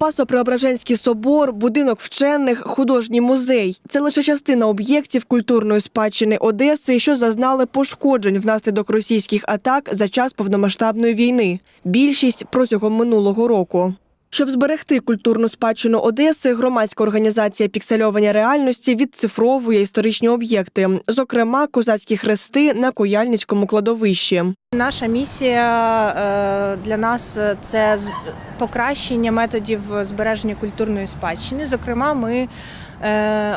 Спасо-Преображенський собор, будинок вчених, художній музей це лише частина об'єктів культурної спадщини Одеси, що зазнали пошкоджень внаслідок російських атак за час повномасштабної війни. Більшість протягом минулого року. Щоб зберегти культурну спадщину Одеси, громадська організація піксельовані реальності відцифровує історичні об'єкти, зокрема козацькі хрести на Кояльницькому кладовищі. Наша місія е, для нас це з- покращення методів збереження культурної спадщини. Зокрема, ми е,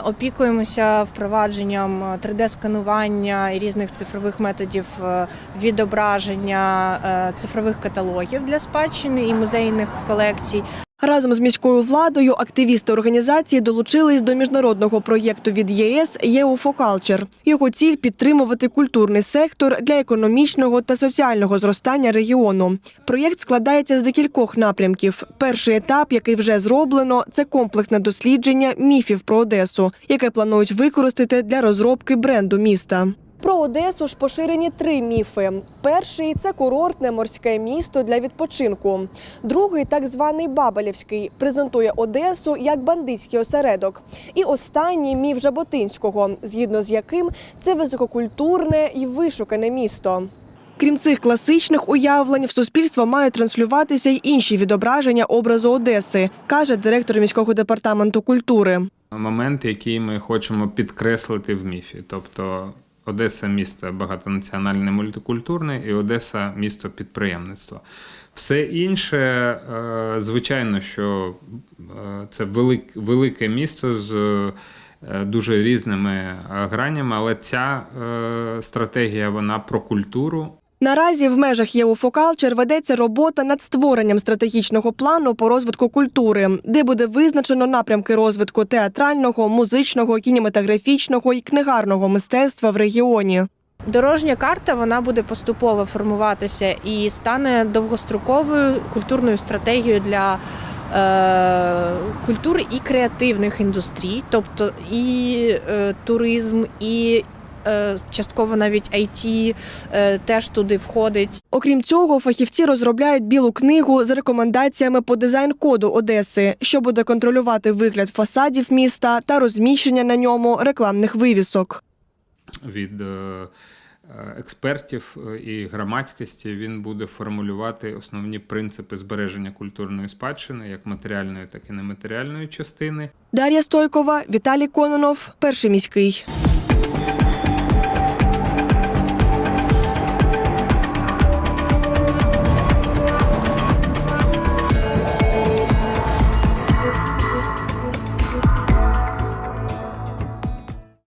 опікуємося впровадженням 3D-сканування і різних цифрових методів е, відображення е, цифрових каталогів для спадщини і музейних колекцій. Разом з міською владою активісти організації долучились до міжнародного проєкту від ЄС «ЄУФОКалчер». Його ціль підтримувати культурний сектор для економічного та соціального зростання регіону. Проєкт складається з декількох напрямків. Перший етап, який вже зроблено, це комплексне дослідження міфів про Одесу, яке планують використати для розробки бренду міста. Про Одесу ж поширені три міфи. Перший це курортне морське місто для відпочинку. Другий, так званий Бабелівський, презентує Одесу як бандитський осередок. І останній міф Жаботинського, згідно з яким це висококультурне і вишукане місто. Крім цих класичних уявлень, в суспільство мають транслюватися й інші відображення образу Одеси, каже директор міського департаменту культури. момент, який ми хочемо підкреслити в міфі. Тобто Одеса місто багатонаціональне мультикультурне і Одеса місто підприємництва. Все інше, е, звичайно, що е, це велике місто з е, дуже різними гранями, але ця стратегія вона про культуру, Наразі в межах ЄУФОКалчер ведеться робота над створенням стратегічного плану по розвитку культури, де буде визначено напрямки розвитку театрального, музичного, кінематографічного і книгарного мистецтва в регіоні. Дорожня карта вона буде поступово формуватися і стане довгостроковою культурною стратегією для е, культури і креативних індустрій, тобто і е, туризм, і частково навіть IT е, теж туди входить. Окрім цього, фахівці розробляють білу книгу з рекомендаціями по дизайн-коду Одеси, що буде контролювати вигляд фасадів міста та розміщення на ньому рекламних вивісок. від е, е, експертів е, і громадськості він буде формулювати основні принципи збереження культурної спадщини, як матеріальної, так і нематеріальної частини. Дар'я Стойкова, Віталій Кононов, перший міський.